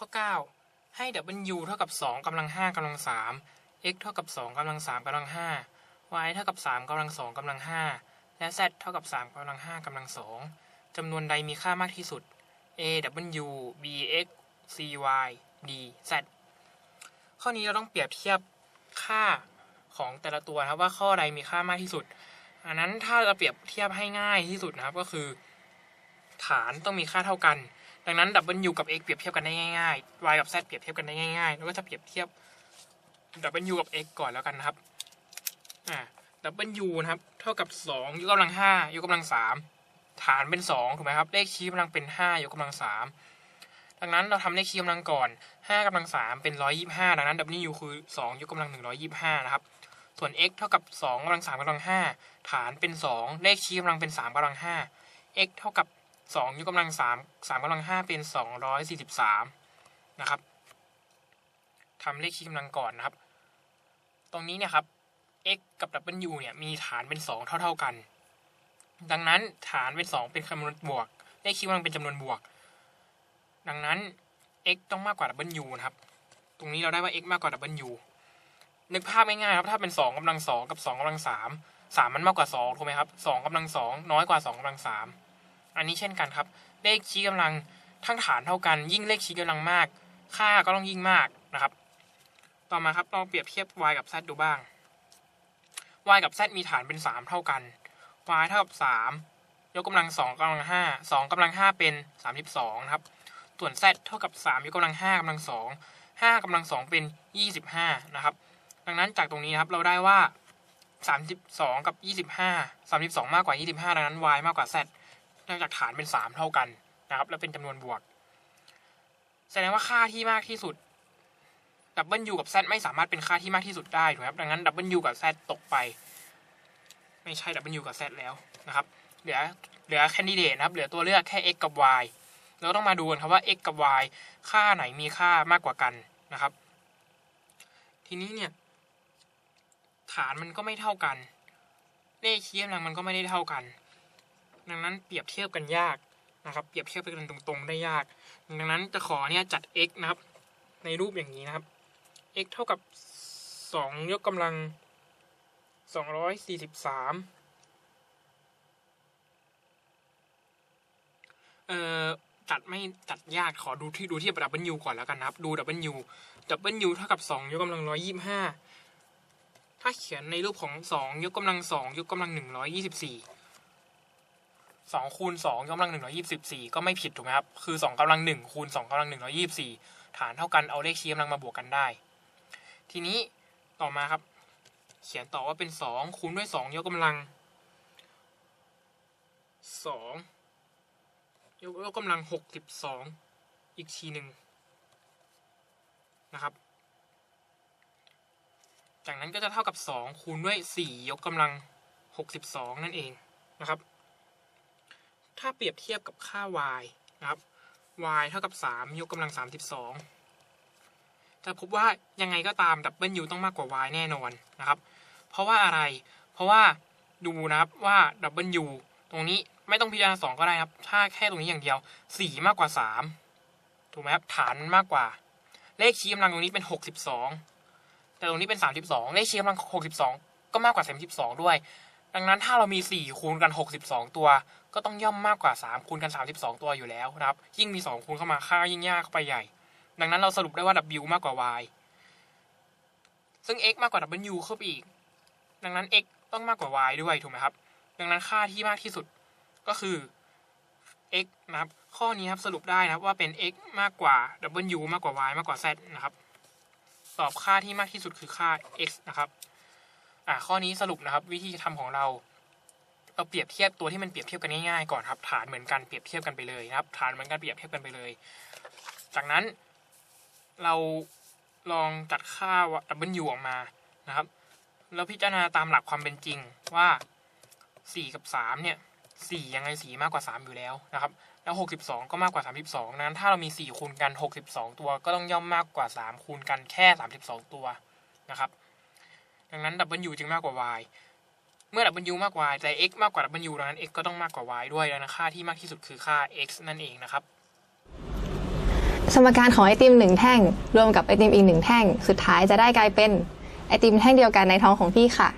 ข้อ 9 ให้ w เท่ากับ2กำลัง5กำลัง3 x เท่ากับ2กำลัง3กำลัง5 y เท่ากับ3กำลัง2กำลัง5และ z เท่ากับ3กำลัง5กำลัง2จำนวนใดมีค่ามากที่สุด a w b x c y d z ข้อนี้เราต้องเปรียบเทียบค่าของแต่ละตัวนะครับว่าข้อใดมีค่ามากที่สุด อันนั้นถ้าเราเปรียบเทียบให้ง่ายที่สุดนะครับก็คือ ฐานต้องมีค่าเท่ากัน ดังนั้น w กับ x เปรียบเทียบกันได้ง่ายๆ y กับ z เปรียบเทียบกันได้ง่ายๆ แล้วก็จะเปรียบเทียบ w กับ x ก่อนแล้วกันนะครับ อ่า w นะครับ เท่ากับ 2 ยกกำลัง 5 ยกกำลัง 3 ฐานเป็น 2 ถูกไหมครับ เลขชี้กำลังเป็น 5 ยกกำลัง 3 ดังนั้นเราทำเลขชี้กำลังก่อน 5กำลัง 3 เป็น 125 ดังนั้น w คือ 2 ยกกำลัง 125 นะครับ ส่วน x เท่ากับ 2กำลัง 3กำลัง 5 ฐานเป็น 2 เลขชี้กำลังเป็น 3กำลัง 5 x เท่ากับ 2ยกกำลัง3 3กำลัง5เป็น243นะครับทำเลขชี้กำลังก่อนนะครับ ตรงนี้เนี่ยครับ x กับ w เนี่ยมีฐานเป็น 2 เท่า ๆกัน ดังนั้นฐานเป็น 2 เป็นจำนวนบวก เลขชี้กำลังเป็นจำนวนบวก ดังนั้น x ต้องมากกว่า w นะครับ ตรงนี้เราได้ว่า x มากกว่า w นึกภาพง่ายๆครับ ถ้าเป็น2กำลัง2กับ2กำลัง3 3 มันมากกว่า2ถูกไหมครับ2กำลัง2น้อยกว่า2กำลัง3 อันนี้เช่นกันครับ เลขชี้กำลังทั้งฐานเท่ากัน ยิ่งเลขชี้กำลังมาก ค่าก็ต้องยิ่งมากนะครับ ต่อมาครับลองเปรียบเทียบ y กับ z ดูบ้าง y กับ z มีฐานเป็น 3 เท่ากัน y เท่ากับ3ยกกำลัง2กำลัง5 2กำลัง 5 เป็น 32นะครับ ส่วน z เท่ากับ3ยกกำลัง5กำลัง2 5กำลัง2เป็น 25นะครับ ดังนั้นจากตรงนี้นะครับเราได้ว่า 32 กับ 25 32 มากกว่า 25 ดังนั้น y มากกว่า z นื่องจากฐานเป็น3เท่ากันนะครับ และเป็นจำนวนบวก แสดงว่าค่าที่มากที่สุด w กับ z ไม่สามารถเป็นค่าที่มากที่สุดได้ถูกไหมครับดังนั้น w กับ z ตกไป ไม่ใช่ w กับ z แล้วนะครับ เหลือเหลือแคนดิเดตนะครับ เหลือตัวเลือกแค่ x กับ y เราต้องมาดูกันครับว่า x กับ y ค่าไหนมีค่ามากกว่ากันนะครับ ทีนี้เนี่ย ฐานมันก็ไม่เท่ากัน เลขชี้กำลังมันก็ไม่ได้เท่ากัน ดังนั้นเปรียบเทียบกันยากนะครับ เปรียบเทียบกันตรงๆ ได้ยาก ดังนั้นจะขอเนี่ยจัด x นะครับ ในรูปอย่างนี้นะครับ x เท่ากับ 2 ยกกำลัง 243เอ่อจัดไม่จัดยากขอดูที่ดูที่ W ก่อนแล้วกันนะครับ ดู W W เท่ากับ2ยกกำลัง125 ถ้าเขียนในรูปของ 2 ยกกำลัง 2 ยกกำลัง 124 2คูณ2ยกกำลัง124ก็ไม่ผิดถูกไหมครับ คือ2กำลัง1คูณ2กำลัง124ฐานเท่ากันเอาเลขชี้กำลังมาบวกกันได้ ทีนี้ต่อมาครับ เขียนต่อว่าเป็น2คูณด้วย2ยกกำลัง2ยกยกกำลัง62อีกทีหนึ่งนะครับ จากนั้นก็จะเท่ากับ2คูณด้วย4ยกกำลัง62นั่นเองนะครับ ถ้าเปรียบเทียบกับค่า y นะครับ y เท่ากับ 3 ยกกำลัง 32 จะพบว่ายังไงก็ตาม w ต้องมากกว่า y แน่นอนนะครับ เพราะว่าอะไร เพราะว่าดูนะครับว่า w ตรงนี้ไม่ต้องพิจารณา2ก็ได้ครับ ถ้าแค่ตรงนี้อย่างเดียว 4 มากกว่า 3 ถูกไหมครับ ฐานมันมากกว่า เลขชี้กำลังตรงนี้เป็น 62 แต่ตรงนี้เป็น 32 เลขชี้กำลัง 62 ก็มากกว่า 32 ด้วย ดังนั้นถ้าเรามี 4 คูณกัน 62 ตัว ก็ต้องย่อมมากกว่า 3 คูณกัน 32 ตัวอยู่แล้วนะครับ ยิ่งมี 2 คูณเข้ามาค่ายิ่งยากเข้าไปใหญ่ ดังนั้นเราสรุปได้ว่า w มากกว่า y ซึ่ง x มากกว่า w เข้าไปอีก ดังนั้น x ต้องมากกว่า y ด้วยถูกไหมครับ ดังนั้นค่าที่มากที่สุดก็คือ x นะครับ ข้อนี้ครับสรุปได้นะครับว่าเป็น x มากกว่า w มากกว่า y มากกว่า z นะครับ ตอบค่าที่มากที่สุดคือค่า x นะครับ อ่าข้อนี้สรุปนะครับ วิธีทำของเราเราเปรียบเทียบตัวที่มันเปรียบเทียบกันง่ายๆก่อนครับ ฐานเหมือนกันเปรียบเทียบกันไปเลยนะครับ ฐานเหมือนกันเปรียบเทียบกันไปเลย จากนั้นเราลองจัดค่า w ออกมานะครับ แล้วพิจารณาตามหลักความเป็นจริงว่า 4 กับ 3 เนี่ย 4 ยังไง 4 มากกว่า 3 อยู่แล้วนะครับ แล้ว 62 ก็มากกว่า 32 นั้นถ้าเรามี 4 คูณกัน 62 ตัว ก็ต้องย่อมมากกว่า 3 คูณกันแค่ 32 ตัวนะครับ ดังนั้น w จึงมากกว่า y เมื่อ w มากกว่า y แต่ x มากกว่า w ดังนั้น x ก็ต้องมากกว่า y ด้วยดังนั้นค่าที่มากที่สุดคือค่า x นั่นเองนะครับ สมการของไอติมหนึ่งแท่ง รวมกับไอติมอีกหนึ่งแท่ง สุดท้ายจะได้กลายเป็นไอติมแท่งเดียวกันในท้องของพี่ค่ะ